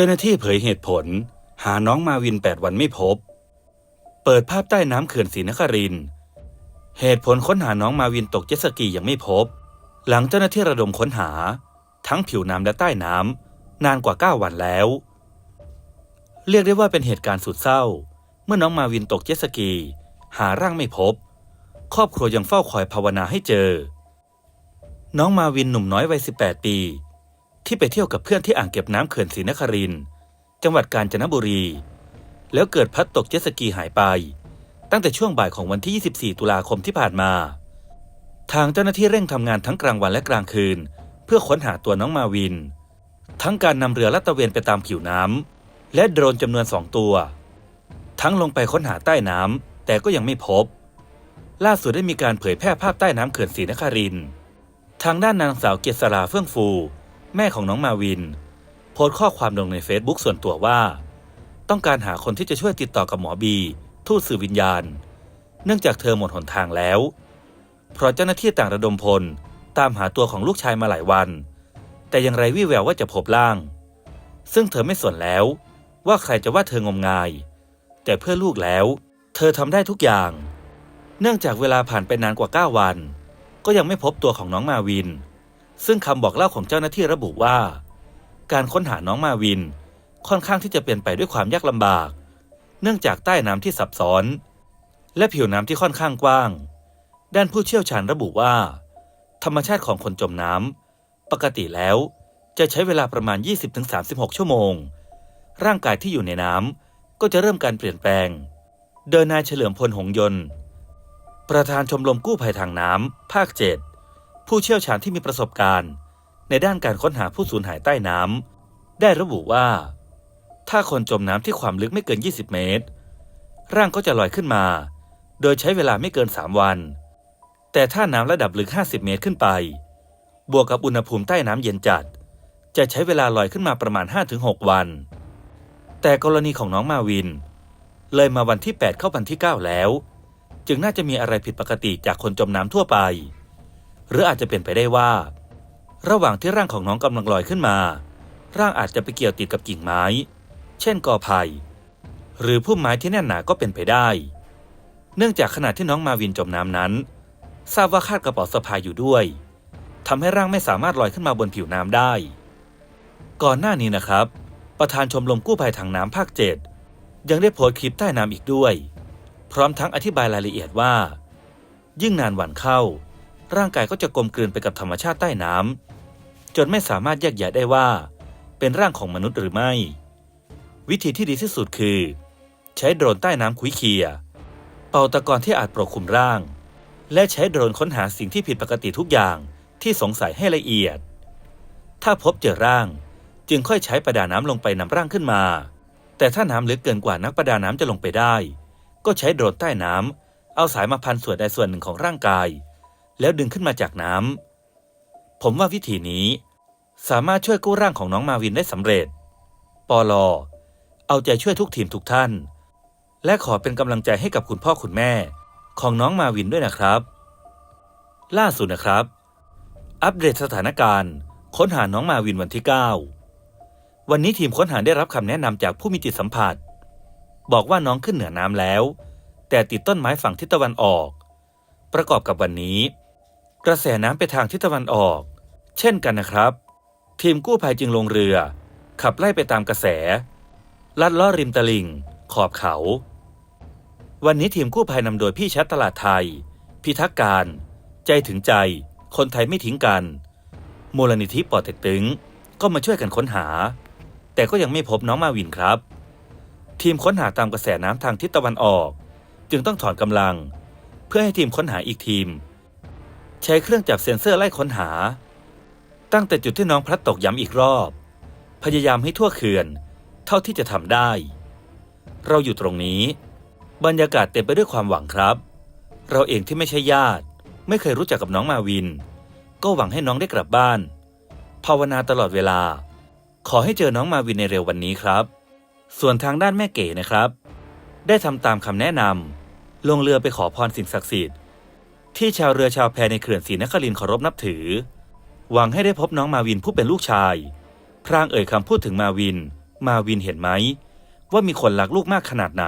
จ้าหน้าที่เผยเหตุผล หาน้องมาวิน 8 วันไม่พบ เปิดภาพใต้น้ำเขื่อนศรีนครินเหตุผลค้นหาน้องมาวินตกเจ็ตสกียังไม่พบ หลังเจ้าหน้าที่ระดมค้นหา ทั้งผิวน้ำและใต้น้ำนานกว่า 9 วันแล้ว เรียกได้ว่าเป็นเหตุการณ์สุดเศร้า เมื่อน้องมาวินตกเจ็ตสกี หาร่างไม่พบ ครอบครัวยังเฝ้าคอยภาวนาให้เจอ น้องมาวินหนุ่มน้อยวัย 18 ปี ที่ไปเที่ยวกับเพื่อนที่อ่างเก็บน้ำเขื่อนศรีนครินทร์จังหวัดกาญจนบุรี แล้วเกิดพลัดตกเจ็ตสกีหายไป ตั้งแต่ช่วงบ่ายของวันที่ 24 ตุลาคมที่ผ่านมา ทางเจ้าหน้าที่เร่งทำงานทั้งกลางวันและกลางคืน เพื่อค้นหาตัวน้องมาวิน ทั้งการนำเรือลาดตระเวนไปตามผิวน้ำและโดรนจำนวนสองตัว ทั้งลงไปค้นหาใต้น้ำแต่ก็ยังไม่พบ ล่าสุดได้มีการเผยแพร่ภาพใต้น้ำเขื่อนศรีนครินทร์ทางด้านนางสาวเกษราเฟื่องฟู แม่ของน้องมาวิน โพสต์ข้อความลงในเฟซบุ๊กส่วนตัวว่า ต้องการหาคนที่จะช่วยติดต่อกับหมอบี ทูตสื่อวิญญาณ เนื่องจากเธอหมดหนทางแล้ว เพราะเจ้าหน้าที่ต่างระดมพลตามหาตัวของลูกชายมาหลายวัน แต่ยังไรวี่แววว่าจะพบร่าง ซึ่งเธอไม่สนแล้ว ว่าใครจะว่าเธองมงาย แต่เพื่อลูกแล้ว เธอทำได้ทุกอย่าง เนื่องจากเวลาผ่านไปนานกว่า 9 วัน ก็ยังไม่พบตัวของน้องมาวิน ซึ่งคำบอกเล่าของเจ้าหน้าที่ระบุว่า การค้นหาน้องมาวินค่อนข้างที่จะเป็นไปด้วยความยากลำบาก เนื่องจากใต้น้ำที่ซับซ้อน และผิวน้ำที่ค่อนข้างกว้าง ด้านผู้เชี่ยวชาญระบุว่า ธรรมชาติของคนจมน้ำปกติแล้วจะใช้เวลาประมาณ 20-36 ชั่วโมง ร่างกายที่อยู่ในน้ำก็จะเริ่มการเปลี่ยนแปลง โดยนายเฉลิมพลหงยนต์ ประธานชมรมกู้ภัยทางน้ำภาคเจ็ด ผู้เชี่ยวชาญที่มีประสบการณ์ ในด้านการค้นหาผู้สูญหายใต้น้ำได้ระบุว่า ถ้าคนจมน้ำที่ความลึกไม่เกิน 20 เมตร ร่างก็จะลอยขึ้นมา โดยใช้เวลาไม่เกิน 3 วัน แต่ถ้าน้ำระดับลึก 50 เมตรขึ้นไป บวกกับอุณหภูมิใต้น้ำเย็นจัด จะใช้เวลาลอยขึ้นมาประมาณ 5-6 วัน แต่กรณีของน้องมาวิน เลยมาวันที่ 8 เข้าวันที่ 9 แล้ว จึงน่าจะมีอะไรผิดปกติจากคนจมน้ำทั่วไป หรืออาจจะเป็นไปได้ว่า ระหว่างที่ร่างของน้องกำลังลอยขึ้นมา ร่างอาจจะไปเกี่ยวติดกับกิ่งไม้ เช่นกอไผ่หรือพุ่มไม้ที่แน่นหนาก็เป็นไปได้ เนื่องจากขณะที่น้องมาวินจมน้ำนั้น ทราบว่าคาดกระเป๋าสะพายอยู่ด้วยทำให้ร่างไม่สามารถลอยขึ้นมาบนผิวน้ำได้ ก่อนหน้านี้นะครับ ประธานชมรมกู้ภัยทางน้ำภาคเจ็ดยังได้โพสต์คลิปใต้น้ำอีกด้วย พร้อมทั้งอธิบายรายละเอียดว่า ยิ่งนานวันเข้า ร่างกายก็จะกลมกลืนไปกับธรรมชาติใต้น้ำจนไม่สามารถแยกแยะได้ว่า เป็นร่างของมนุษย์หรือไม่ วิธีที่ดีที่สุดคือ ใช้โดรนใต้น้ำคุยเคียเป่าตะกอนที่อาจปกคลุมร่าง และใช้โดรนค้นหาสิ่งที่ผิดปกติทุกอย่างที่สงสัยให้ละเอียด ถ้าพบเจอร่าง จึงค่อยใช้ประดาน้ำลงไปนำร่างขึ้นมา แต่ถ้าน้ำลึกเกินกว่านักประดาน้ำจะลงไปได้ ก็ใช้โดรนใต้น้ำเอาสายมาพันส่วนใดส่วนหนึ่งของร่างกาย แล้วดึงขึ้นมาจากน้ำ ผมว่าวิธีนี้ สามารถช่วยกู้ร่างของน้องมาวินได้สำเร็จ ปอลอ เอาใจช่วยทุกทีมทุกท่าน และขอเป็นกำลังใจให้กับคุณพ่อคุณแม่ ของน้องมาวินด้วยนะครับ ล่าสุดนะครับ อัปเดตสถานการณ์ ค้นหาน้องมาวินวันที่ 9 วันนี้ทีมค้นหาได้รับคำแนะนำจากผู้มีจิตสัมผัส บอกว่าน้องขึ้นเหนือน้ำแล้ว แต่ติดต้นไม้ฝั่งทิศตะวันออกประกอบกับวันนี้ กระแสน้ำไปทางทิศตะวันออก เช่นกันนะครับ ทีมกู้ภัยจึงลงเรือ ขับไล่ไปตามกระแส ลัดล้อริมตลิ่ง ขอบเขา วันนี้ทีมกู้ภัยนำโดยพี่ชัดตลาดไทย พิทักษ์การ ใจถึงใจ คนไทยไม่ทิ้งกัน มูลนิธิปอเต็กตึง ก็มาช่วยกันค้นหา แต่ก็ยังไม่พบน้องมาวินครับ ทีมค้นหาตามกระแสน้ำทางทิศตะวันออก จึงต้องถอนกำลัง เพื่อให้ทีมค้นหาอีกทีม ใช้เครื่องจับเซ็นเซอร์ไล่ค้นหา ตั้งแต่จุดที่น้องพลัดตกย้ำอีกรอบ พยายามให้ทั่วเขื่อน เท่าที่จะทำได้ เราอยู่ตรงนี้ บรรยากาศเต็มไปด้วยความหวังครับ เราเองที่ไม่ใช่ญาติ ไม่เคยรู้จักกับน้องมาวิน ก็หวังให้น้องได้กลับบ้าน ภาวนาตลอดเวลา ขอให้เจอน้องมาวินในเร็ววันนี้ครับ ส่วนทางด้านแม่เก๋นะครับ ได้ทำตามคำแนะนำลงเรือไปขอพรสิ่งศักดิ์สิทธิ์ ที่ชาวเรือชาวแพในเขื่อนศรีนครินเคารพนับถือ หวังให้ได้พบน้องมาวินผู้เป็นลูกชาย พรางเอ่ยคำพูดถึงมาวิน มาวินเห็นไหม ว่ามีคนรักลูกมากขนาดไหน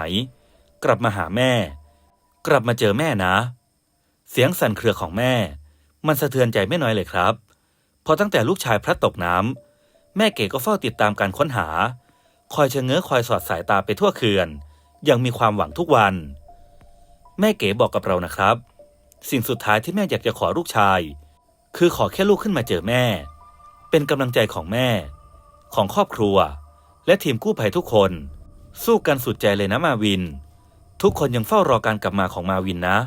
กลับมาหาแม่ กลับมาเจอแม่นะ เสียงสั่นเครือของแม่ มันสะเทือนใจไม่น้อยเลยครับ พอตั้งแต่ลูกชายพลัดตกน้ำแม่เก๋ก็เฝ้าติดตามการค้นหา คอยเชงเง้อคอยสอดสายตาไปทั่วเขื่อน ยังมีความหวังทุกวัน แม่เก๋บอกกับเรานะครับ สิ่งสุดท้ายที่แม่อยากจะขอลูกชาย คือขอแค่ลูกขึ้นมาเจอแม่ เป็นกำลังใจของแม่ ของครอบครัว และทีมกู้ภัยทุกคน สู้กันสุดใจเลยนะมาวิน ทุกคนยังเฝ้ารอการกลับมาของมาวินนะ